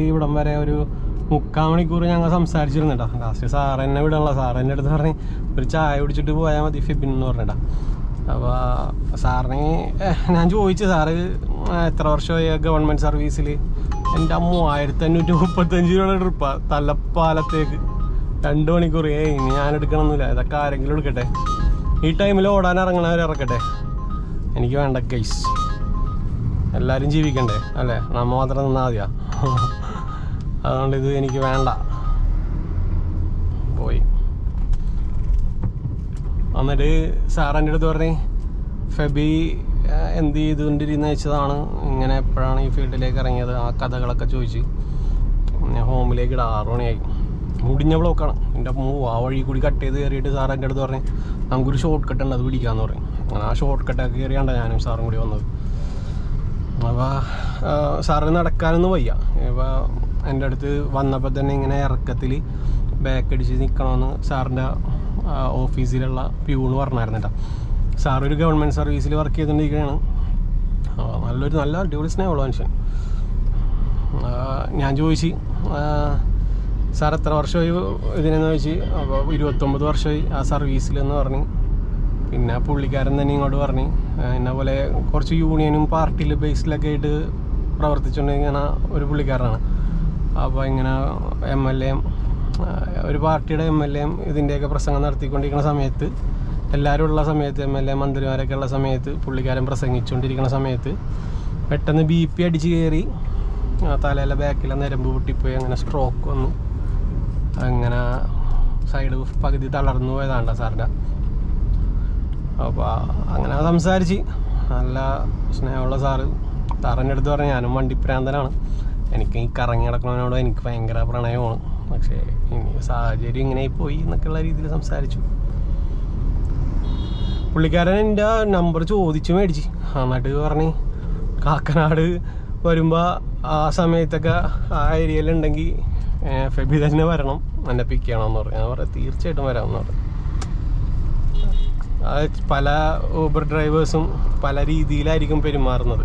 ഇവിടം വരെ ഒരു മുക്കാൽ മണിക്കൂർ ഞങ്ങൾ സംസാരിച്ചിരുന്നു കേട്ടോ ലാസ്റ്റ് സാർ എന്നെ വിടാനുള്ള. സാർ എന്റെ അടുത്ത് പറഞ്ഞ് ഒരു ചായ കുടിച്ചിട്ട് പോയാൽ മതി ഫിബിൻ എന്ന് പറഞ്ഞിട്ടാ. അപ്പോൾ സാറിന് ഞാൻ ചോദിച്ചു സാറ് എത്ര വർഷമായി ഗവൺമെന്റ് സർവീസിൽ എന്റെ അമ്മ ആയിരത്തി അഞ്ഞൂറ്റി മുപ്പത്തഞ്ച് രൂപയുടെ ട്രിപ്പാണ് തലപ്പാലത്തേക്ക്. രണ്ട് മണിക്കൂർ. ഏ ഇനി ഞാൻ എടുക്കണമെന്നില്ല ഇതൊക്കെ ആരെങ്കിലും എടുക്കട്ടെ? ഈ ടൈമിൽ ഓടാൻ ഇറങ്ങണവർ ഇറക്കട്ടെ? എനിക്ക് വേണ്ട ഗൈസ് എല്ലാവരും ജീവിക്കണ്ടേ? അല്ലേ? നമ്മ മാത്രം നിന്നാൽ മതിയാ. അതുകൊണ്ട് ഇത് എനിക്ക് വേണ്ട. പോയി. എന്നിട്ട് സാർ അടുത്ത് പറഞ്ഞേ ഫെബി എന്ത് ചെയ്തുകൊണ്ടിരുന്ന വെച്ചതാണ്. ഇങ്ങനെ എപ്പോഴാണ് ഈ ഫീൽഡിലേക്ക് ഇറങ്ങിയത്? ആ കഥകളൊക്കെ ചോദിച്ച് ഞാൻ ഹോമിലേക്ക് ഇടാം. ആറു മണിയായി. മുടിഞ്ഞ ബ്ലോക്കാണ്. എന്റെ മൂ ആ വഴി കൂടി കട്ട് ചെയ്ത് കയറിയിട്ട് സാർ എന്റെ അടുത്ത് പറഞ്ഞ് നമുക്കൊരു ഷോർട്ട് കട്ട് ഉണ്ട്. അത് പിടിക്കാമെന്ന് പറയും അങ്ങനെ ആ ഷോർട്ട് കട്ടൊക്കെ കയറിയാണ്ടാണ് ഞാനും സാറും കൂടി വന്നത്. അപ്പോൾ സാറിന് നടക്കാനൊന്നും വയ്യ. ഇപ്പോൾ എന്റെ അടുത്ത് വന്നപ്പോൾ തന്നെ ഇങ്ങനെ ഇറക്കത്തിൽ ബാക്ക് അടിച്ച് നിൽക്കണമെന്ന് സാറിന്റെ ഓഫീസിലുള്ള പ്യൂണ് പറഞ്ഞായിരുന്നു സാറൊരു ഗവൺമെന്റ് സർവീസിൽ വർക്ക് ചെയ്തുകൊണ്ടിരിക്കുകയാണ് നല്ലൊരു നല്ല അടിപൊളി സ്നേഹമുള്ള മനുഷ്യൻ. ഞാൻ ചോദിച്ചു സാർ എത്ര വർഷമായി ഇതിനെന്ന് ചോദിച്ചു അപ്പോൾ ഇരുപത്തൊമ്പത് വർഷമായി ആ സർവീസിലെന്ന് പറഞ്ഞ് പിന്നെ പുള്ളിക്കാരൻ തന്നെ ഇങ്ങോട്ട് പറഞ്ഞു. എന്നെ പോലെ കുറച്ച് യൂണിയനും പാർട്ടിയിൽ ബേസിലൊക്കെ ആയിട്ട് പ്രവർത്തിച്ചുകൊണ്ടിരിക്കുന്ന ഒരു പുള്ളിക്കാരനാണ്. അപ്പോൾ ഇങ്ങനെ എം എൽ എയും ഒരു പാർട്ടിയുടെ എം എൽ എയും ഇതിന്റെയൊക്കെ പ്രസംഗം നടത്തിക്കൊണ്ടിരിക്കുന്ന സമയത്ത് എല്ലാവരും ഉള്ള സമയത്ത് എം എൽ എ മന്ത്രിമാരൊക്കെ ഉള്ള സമയത്ത് പുള്ളിക്കാരൻ പ്രസംഗിച്ചുകൊണ്ടിരിക്കുന്ന സമയത്ത് പെട്ടെന്ന് ബി പി അടിച്ച് കയറി തലയിലെ ബാക്കിലെ നരമ്പ് പൊട്ടിപ്പോയി അങ്ങനെ സ്ട്രോക്ക് വന്നു. അങ്ങനെ സൈഡ് പകുതി തളർന്നു പോയതാണ്ട സാറിന്റെ. അപ്പോൾ അങ്ങനെ സംസാരിച്ച്. നല്ല സ്നേഹമുള്ള സാറ്. സാറിന്റെ അടുത്ത് പറഞ്ഞു ഞാനും വണ്ടിപ്രാന്തനാണ്. എനിക്ക് ഈ കറങ്ങി നടക്കുന്നതിനോട് എനിക്ക് ഭയങ്കര പ്രണയമാണ്. പക്ഷേ ഇനി സാഹചര്യം ഇങ്ങനെ പോയി എന്നൊക്കെയുള്ള രീതിയിൽ സംസാരിച്ചു. പുള്ളിക്കാരൻ എന്റെ നമ്പർ ചോദിച്ചു മേടിച്ച്. എന്നിട്ട് പറഞ്ഞ് കാക്കനാട് വരുമ്പോൾ ആ സമയത്തൊക്കെ ആ ഏരിയയിലുണ്ടെങ്കിൽ ഫെബി തന്നെ വരണം. എന്നെ പിക്ക് ചെയ്യണമെന്ന് പറഞ്ഞു. ഞാൻ പറയാം തീർച്ചയായിട്ടും വരാമെന്ന് പറഞ്ഞു. പല ഊബർ ഡ്രൈവേഴ്സും പല രീതിയിലായിരിക്കും പെരുമാറുന്നത്.